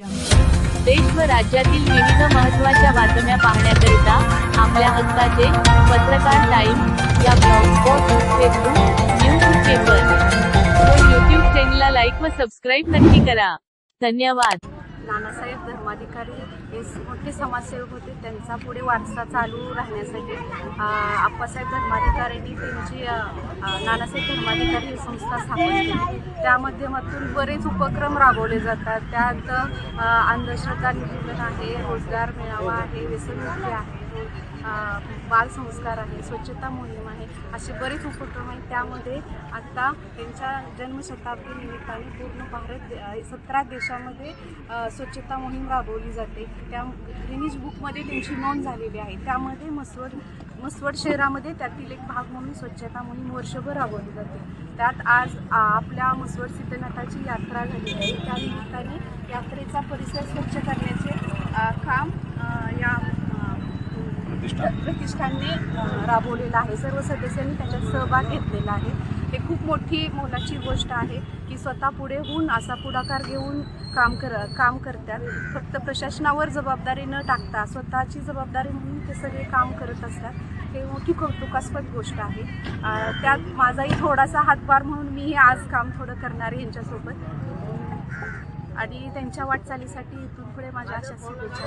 देश व राज्यातील विविध महत्त्वाच्या बातम्या पाहण्याकरिता आपल्या हक्काचे पत्रकार टाइम या ब्लॉग फेसबुक न्यूज पेपर व यूट्यूब चॅनलला लाईक व सबस्क्राईब नक्की करा. धन्यवाद. नानासाहेब सरकारी हे मोठे समाजसेवक होते. त्यांचा पुढे वारसा चालू राहण्यासाठी आप्पासाहेब धर्माधिकाऱ्यांनी त्यांची नानासाहेब धर्माधिकारी ही संस्था स्थापन केली. त्या माध्यमातून बरेच उपक्रम राबवले जातात. त्यात अंधश्रद्धा निर्मूलन आहे रोजगार मेळावा आहे व्यसनमुक्ती आहे. अ, बालसंस्कार आहे स्वच्छता मोहीम आहे असे बरेच उपक्रम आहेत. त्यामध्ये आत्ता त्यांच्या जन्मशताब्दी निमित्ताने पूर्ण भारत सतरा देशामध्ये स्वच्छता मोहीम राबवली जाते. त्या ग्रीनिज बुकमध्ये त्यांची नोंद झालेली आहे. त्यामध्ये मसवड मसवड शहरामध्ये त्यातील एक भाग म्हणून स्वच्छता मोहीम वर्षभर राबवली जाते. त्यात आज आपल्या मसवड सिद्धनाथाची यात्रा झाली आहे. त्या निमित्ताने यात्रेचा परिसर स्वच्छ करण्याचे अ, काम अ, या अ, प्रतिष्ठानने राबवलेला राबवलेलं आहे. सर्व सदस्यांनी त्याच्यात सहभाग घेतलेला आहे. हे खूप मोठी मोलाची गोष्ट आहे की स्वतः पुढे होऊन असा पुढाकार घेऊन काम कर काम करतात. फक्त प्रशासनावर जबाबदारी न टाकता स्वतःची जबाबदारी म्हणून ते सगळे काम करत असतात. हे मोठी कौतुकास्पद गोष्ट आहे. त्यात माझाही थोडासा हातभार म्हणून मी आज काम थोडं करणार आहे यांच्यासोबत. आणि त्यांच्या वाटचालीसाठी इथून पुढे माझ्या अशा शुभेच्छा.